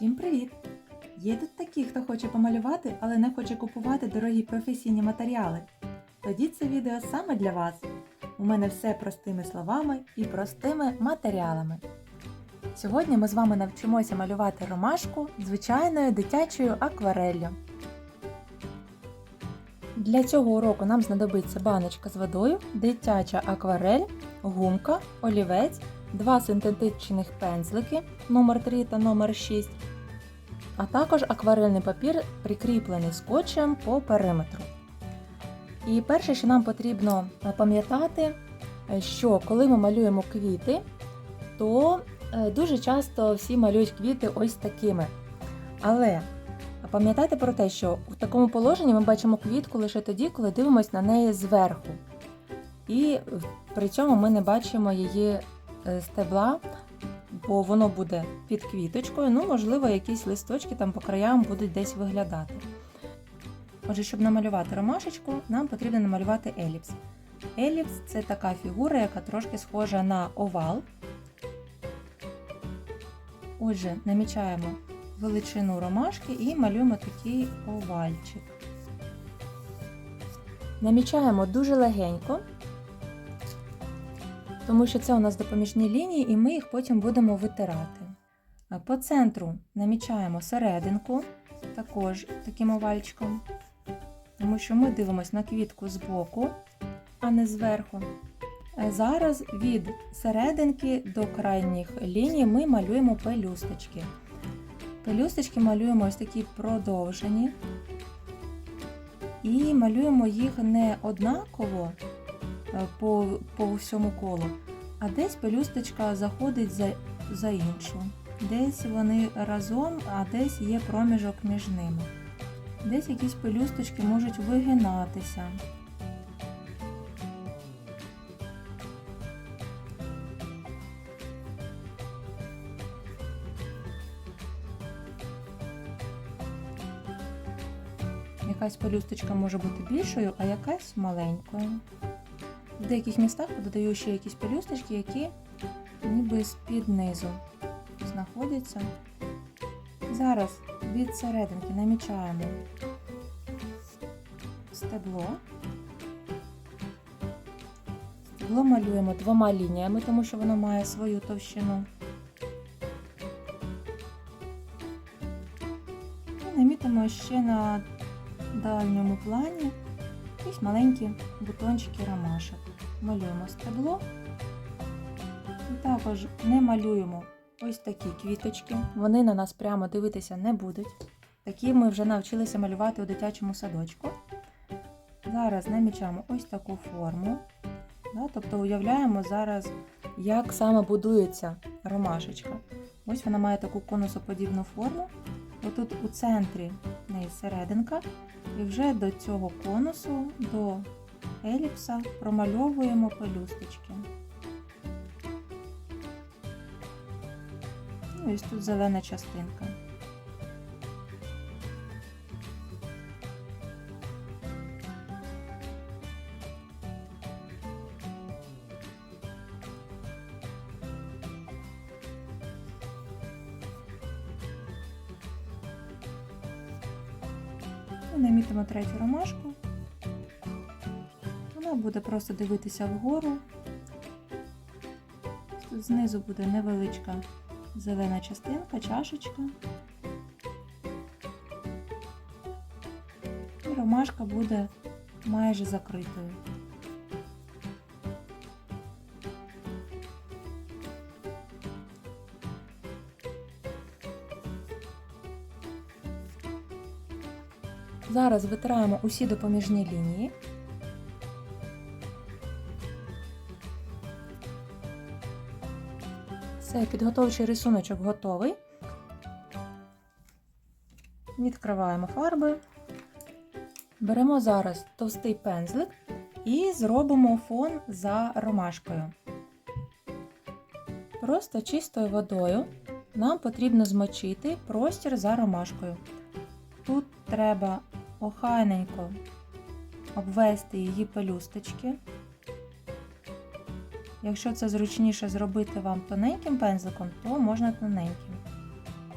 Всім привіт! Є тут такі, хто хоче помалювати, але не хоче купувати дорогі професійні матеріали. Тоді це відео саме для вас. У мене все простими словами і простими матеріалами. Сьогодні ми з вами навчимося малювати ромашку звичайною дитячою аквареллю. Для цього уроку нам знадобиться баночка з водою, дитяча акварель, гумка, олівець, два синтетичних пензлики номер 3 та номер 6 а також акварельний папір, прикріплений скотчем по периметру. І перше, що нам потрібно пам'ятати, що коли ми малюємо квіти, то е, дуже часто всі малюють квіти ось такими. Але пам'ятайте про те, що в такому положенні ми бачимо квітку лише тоді, коли дивимося на неї зверху. І при цьому ми не бачимо її е, стебла, бо воно буде під квіточкою, ну, можливо, якісь листочки там по краям будуть десь виглядати. Отже, щоб намалювати ромашечку, нам потрібно намалювати еліпс. Еліпс це така фігура, яка трошки схожа на овал. Отже, намічаємо величину ромашки і малюємо такий овальчик. Намічаємо дуже легенько, тому що це у нас допоміжні лінії, і ми їх потім будемо витирати. По центру намічаємо серединку, також таким овальчиком, тому що ми дивимося на квітку збоку, а не зверху. Зараз від серединки до крайніх ліній ми малюємо пелюсточки. Пелюсточки малюємо ось такі продовжені. І малюємо їх не однаково, по по всьому колу, а десь пелюсточка заходить за, за іншу. Десь вони разом, а десь є проміжок між ними. Десь якісь пелюсточки можуть вигинатися. Якась пелюсточка може бути більшою, а якась маленькою. В деяких містах додаю ще якісь пелюсточки, які ніби з-під низу знаходяться. Зараз від серединки намічаємо стебло. Стебло малюємо двома лініями, тому що воно має свою товщину. І намітимо ще на дальньому плані якісь маленькі бутончики ромашок. Малюємо стебло. Також не малюємо ось такі квіточки. Вони на нас прямо дивитися не будуть. Такі ми вже навчилися малювати у дитячому садочку. Зараз намічаємо ось таку форму. Да, тобто уявляємо зараз, як саме будується ромашечка. Ось вона має таку конусоподібну форму. Отут у центрі в неї серединка. І вже до цього конусу, до еліпса промальовуємо пелюсточки. Ну, ось тут зелена частинка. І намітимо третю ромашку. Буде просто дивитися вгору. Тут знизу буде невеличка зелена частинка, чашечка. І ромашка буде майже закритою. Зараз витираємо усі допоміжні лінії. Все, підготовчий рисуночок готовий. Відкриваємо фарби. Беремо зараз товстий пензлик і зробимо фон за ромашкою. Просто чистою водою нам потрібно змочити простір за ромашкою. Тут треба охайненько обвести її пелюсточки. Якщо це зручніше зробити вам тоненьким пензликом, то можна тоненьким.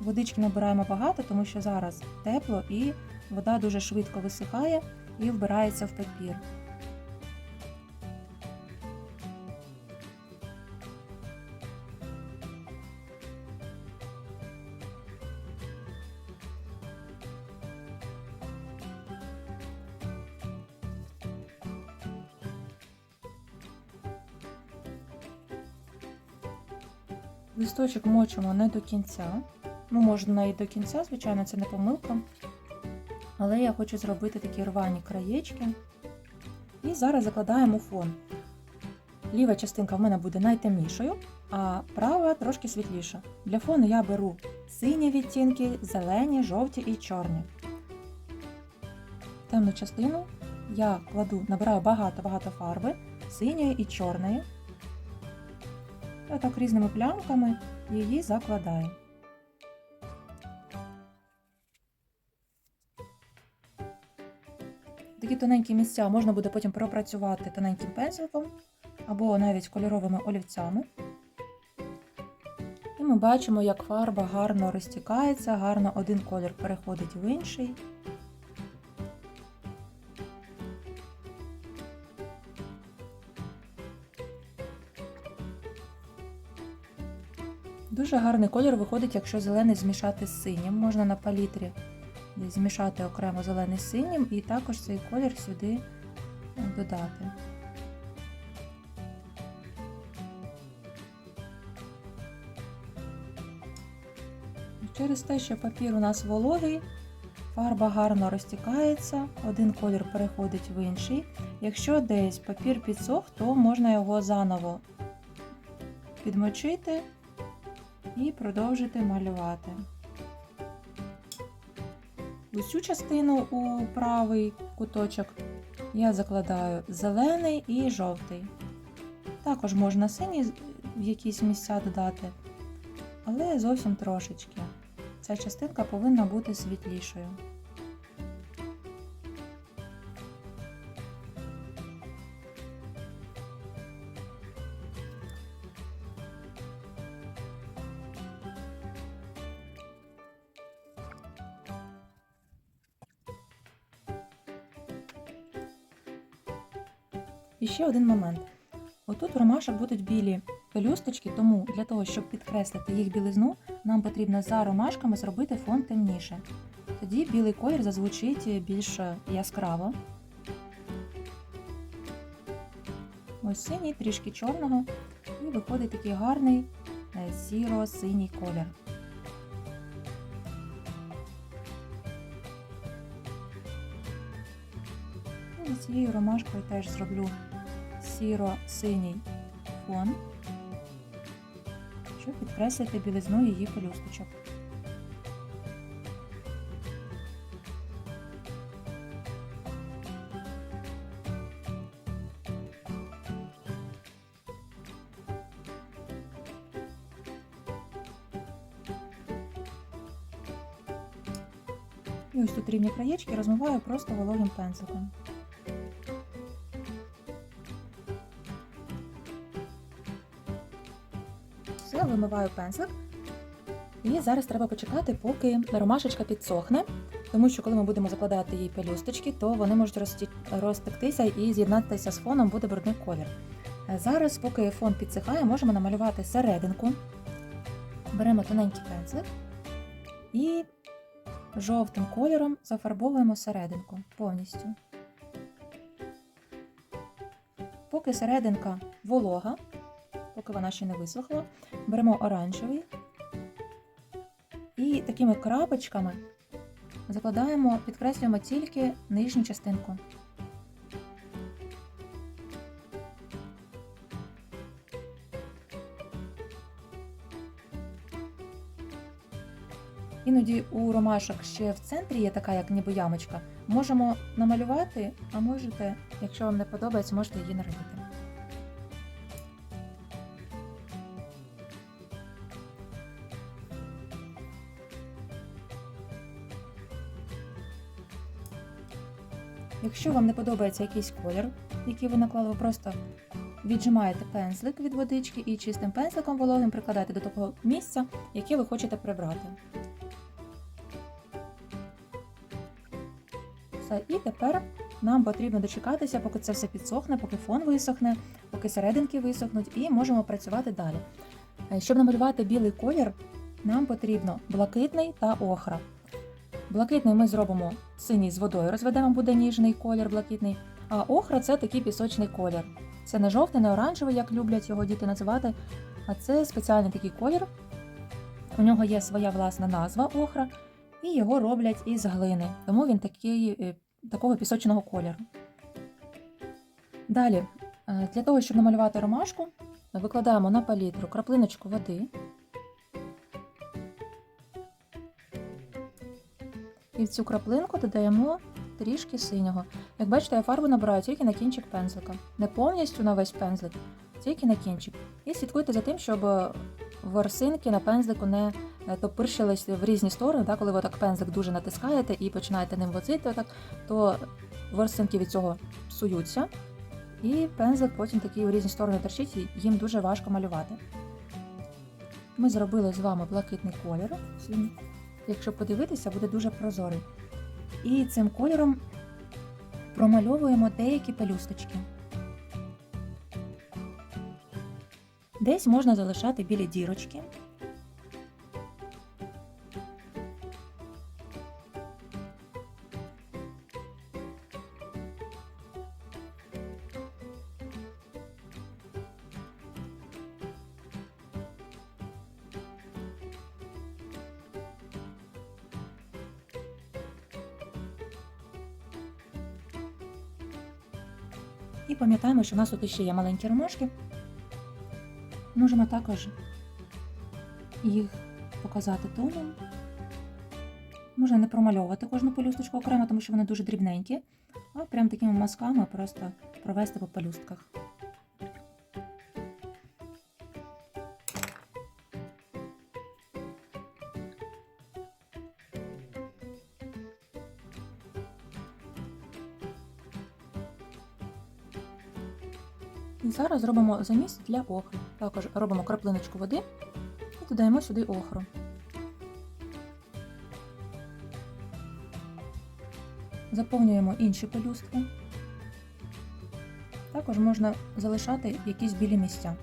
Водички набираємо багато, тому що зараз тепло і вода дуже швидко висихає і вбирається в папір. Листочок мочимо не до кінця. Ну, можна і до кінця, звичайно, це не помилка. Але я хочу зробити такі рвані краєчки. І зараз закладаємо фон. Ліва частинка в мене буде найтемнішою, а права трошки світліша. Для фону я беру сині відтінки, зелені, жовті і чорні. Темну частину я кладу, набираю багато-багато фарби, синьої і чорної. Я так різними плямками її закладаю. Такі тоненькі місця можна буде потім пропрацювати тоненьким пензликом або навіть кольоровими олівцями. І ми бачимо, як фарба гарно розтікається, гарно один колір переходить в інший. Дуже гарний колір виходить, якщо зелений змішати з синім. Можна на палітрі змішати окремо зелений з синім і також цей колір сюди е, додати. Через те, що папір у нас вологий, фарба гарно розтікається, один колір переходить в інший. Якщо десь папір підсох, то можна його заново підмочити і продовжити малювати. Цю частину у правий куточок я закладаю зелений і жовтий. Також можна синій в якісь місця додати, але зовсім трошечки. Ця частинка повинна бути світлішою. Один момент. Отут у ромашок будуть білі пелюсточки, тому для того, щоб підкреслити їх білизну, нам потрібно за ромашками зробити фон темніше. Тоді білий колір зазвучить більш яскраво. Ось синій, трішки чорного, і виходить такий гарний е, сіро-синій колір. І цією ромашкою теж зроблю сіро-синій фон, щоб підкреслити білизну її пелюсточок. І ось тут рівні краєчки розмиваю просто вологим пензликом. Вимиваю пензлик. І зараз треба почекати, поки ромашечка підсохне, тому що коли ми будемо закладати їй пелюсточки, то вони можуть розтектися і з'єднатися з фоном, буде брудний колір. Е, Зараз, поки фон підсихає, можемо намалювати серединку. Беремо тоненький пензлик і жовтим кольором зафарбовуємо серединку повністю. Поки серединка волога, поки вона ще не висохла, беремо оранжевий і такими крапочками закладаємо, підкреслюємо тільки нижню частинку. Іноді у ромашок ще в центрі є така, як ніби ямочка. Можемо намалювати, а можете, якщо вам не подобається, можете її не Якщо вам не подобається якийсь колір, який ви наклали, ви просто віджимаєте пензлик від водички і чистим пензликом вологим прикладаєте до того місця, яке ви хочете прибрати. Все, і тепер нам потрібно дочекатися, поки це все підсохне, поки фон висохне, поки серединки висохнуть, і можемо працювати далі. Е, щоб намалювати білий колір, нам потрібно блакитний та охра. Блакитний ми зробимо синій з водою, розведемо буде ніжний колір блакитний, а охра це такий пісочний колір. Це не жовтий, не оранжевий, як люблять його діти називати, а це спеціальний такий колір. У нього є своя власна назва охра, і його роблять із глини, тому він такий, е, такого пісочного кольору. Далі, е, для того, щоб намалювати ромашку, викладаємо на палітру краплиночку води. І в цю краплинку додаємо трішки синього. Як бачите, я фарбу набираю тільки на кінчик пензлика. Не повністю на весь пензлик, тільки на кінчик. І слідкуйте за тим, щоб ворсинки на пензлику не е, топиршились в різні сторони. Так? Коли ви так пензлик дуже натискаєте і починаєте ним возити, так, то ворсинки від цього псуються. І пензлик потім такий у різні сторони торчить, і їм дуже важко малювати. Ми зробили з вами блакитний колір. Якщо подивитися, буде дуже прозорий. І цим кольором промальовуємо деякі пелюсточки. Десь можна залишати білі дірочки. І пам'ятаємо, що в нас тут ще є маленькі ромашки. Можемо також їх показати тоном. Можна не промальовувати кожну пелюсточку окремо, тому що вони дуже дрібненькі, а прям такими мазками просто провести по пелюстках. Зараз робимо заміс для охри. Також робимо краплиночку води і додаємо сюди охру. Заповнюємо інші пелюстки. Також можна залишати якісь білі місця.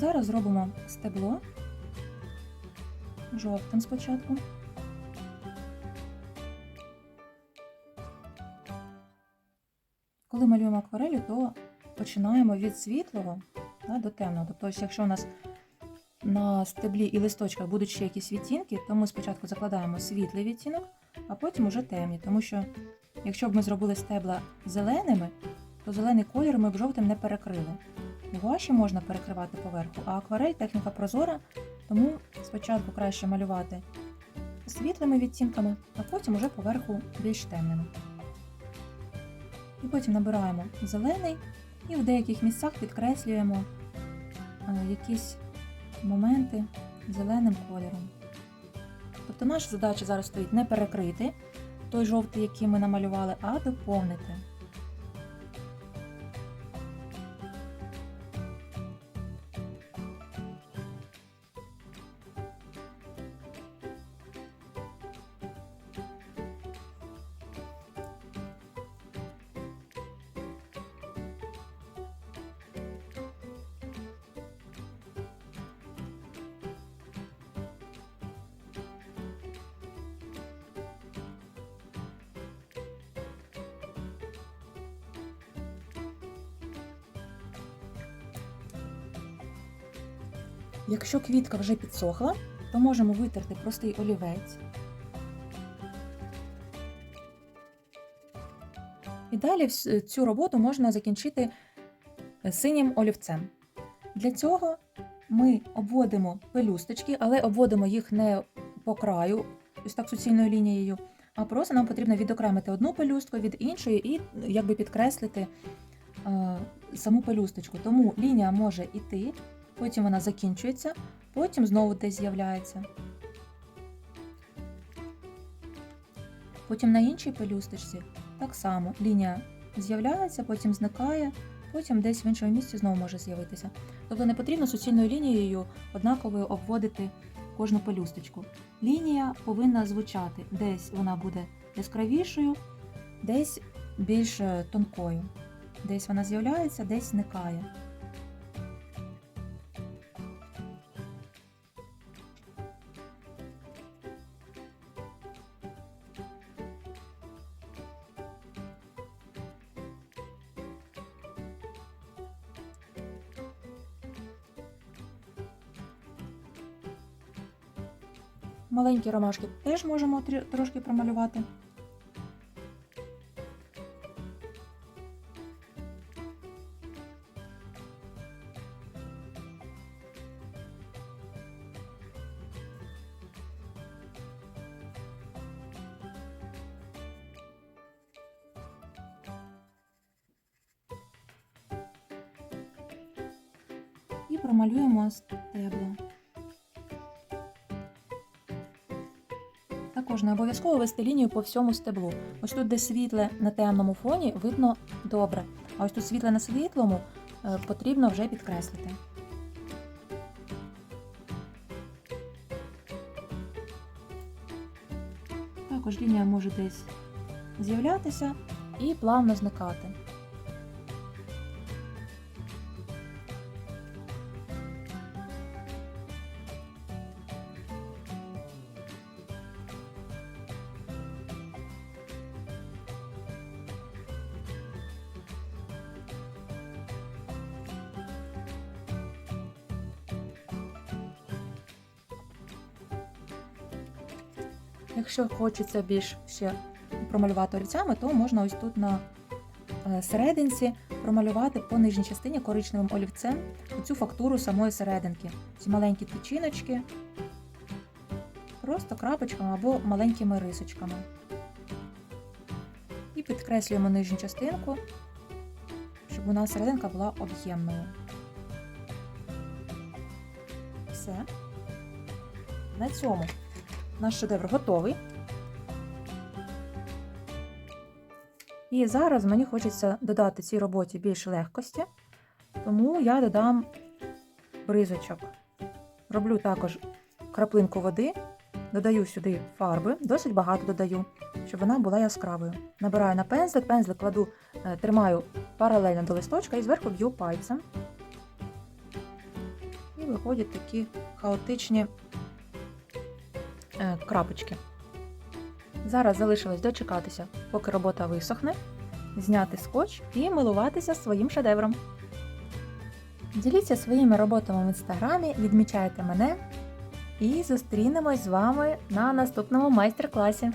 Зараз зробимо стебло жовтим спочатку. Коли малюємо акварелі, то починаємо від світлого да, до темного. Тобто, якщо у нас на стеблі і листочках будуть ще якісь відтінки, то ми спочатку закладаємо світлий відтінок, а потім уже темні. Тому що якщо б ми зробили стебла зеленими, то зелений колір ми б жовтим не перекрили. Гуаші можна перекривати поверху, а акварель техніка прозора, тому спочатку краще малювати світлими відтінками, а потім уже поверху більш темними. І потім набираємо зелений і в деяких місцях підкреслюємо е, якісь моменти зеленим кольором. Тобто наша задача зараз стоїть не перекрити той жовтий, який ми намалювали, а доповнити. Якщо квітка вже підсохла, то можемо витерти простий олівець. І далі цю роботу можна закінчити е, синім олівцем. Для цього ми обводимо пелюсточки, але обводимо їх не по краю, ось так суцільною лінією, а просто нам потрібно відокремити одну пелюстку від іншої і якби підкреслити е, саму пелюсточку. Тому лінія може йти, потім вона закінчується, потім знову десь з'являється. Потім на іншій пелюсточці так само лінія з'являється, потім зникає, потім десь в іншому місці знову може з'явитися. Тобто не потрібно суцільною лінією однаково обводити кожну пелюсточку. Лінія повинна звучати. Десь вона буде яскравішою, десь більш е, тонкою. Десь вона з'являється, десь зникає. Маленькі ромашки теж можемо трошки промалювати. І промалюємо стебло. Також не обов'язково вести лінію по всьому стеблу. Ось тут, де світле на темному фоні, видно добре. А ось тут світле на світлому е, потрібно вже підкреслити. Також лінія може десь з'являтися і плавно зникати. Якщо хочеться більш ще промалювати олівцями, то можна ось тут на е, серединці промалювати по нижній частині коричневим олівцем цю фактуру самої серединки. Ці маленькі тичиночки, просто крапочками або маленькими рисочками. І підкреслюємо нижню частинку, щоб у нас серединка була об'ємною. Все. На цьому наш шедевр готовий. І зараз мені хочеться додати цій роботі більше легкості, тому я додам бризочок. Роблю також краплинку води, додаю сюди фарби, досить багато додаю, щоб вона була яскравою. Набираю на пензлик, пензлик кладу, е, тримаю паралельно до листочка і зверху б'ю пальцем. І виходять такі хаотичні е, крапочки. Зараз залишилось дочекатися, поки робота висохне, зняти скотч і милуватися своїм шедевром. Діліться своїми роботами в інстаграмі, відмічайте мене і зустрінемось з вами на наступному майстер-класі.